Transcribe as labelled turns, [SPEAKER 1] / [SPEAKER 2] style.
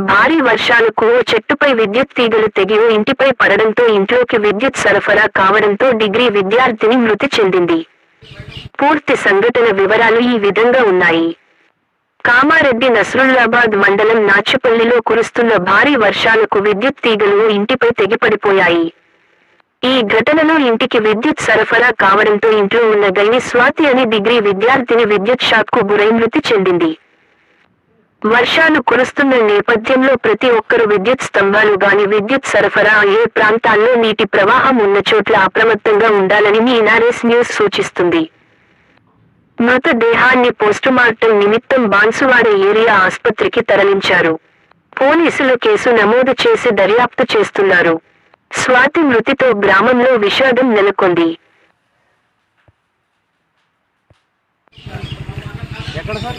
[SPEAKER 1] భారీ వర్షాలకు చెట్టుపై విద్యుత్ తీగలు తెగి ఓ ఇంటిపై పడడంతో ఇంట్లోకి విద్యుత్ సరఫరా కావడంతో డిగ్రీ విద్యార్థిని మృతి చెందింది. పూర్తి సంఘటన వివరాలు ఈ విధంగా ఉన్నాయి. కామారెడ్డి నస్రుల్లాబాద్ మండలం నాచుపల్లిలో కురుస్తున్న భారీ వర్షాలకు విద్యుత్ తీగలు ఇంటిపై తెగిపడిపోయాయి. ఈ ఘటనలో ఇంటికి విద్యుత్ సరఫరా కావడంతో ఇంట్లో ఉన్న గైని స్వాతి అనే డిగ్రీ విద్యార్థిని విద్యుత్ షాక్కు గురై మృతి చెందింది. వర్షాలు కురుస్తున్న నేపథ్యంలో ప్రతి ఒక్కరూ విద్యుత్ స్తంభాలు గాని విద్యుత్ సరఫరా అయ్యే ప్రాంతాల్లో నీటి ప్రవాహం ఉన్న చోట్ల అప్రమత్తంగా ఉండాలని మీ ఎన్ఆర్ఎస్ న్యూస్ సూచిస్తుంది. మృతదేహాన్ని పోస్టుమార్టం నిమిత్తం బాన్సువాడ ఏరియా ఆసుపత్రికి తరలించారు. పోలీసులు కేసు నమోదు చేసి దర్యాప్తు చేస్తున్నారు. స్వాతి మృతితో గ్రామంలో విషాదం నెలకొంది.
[SPEAKER 2] ఎక్కడ సార్?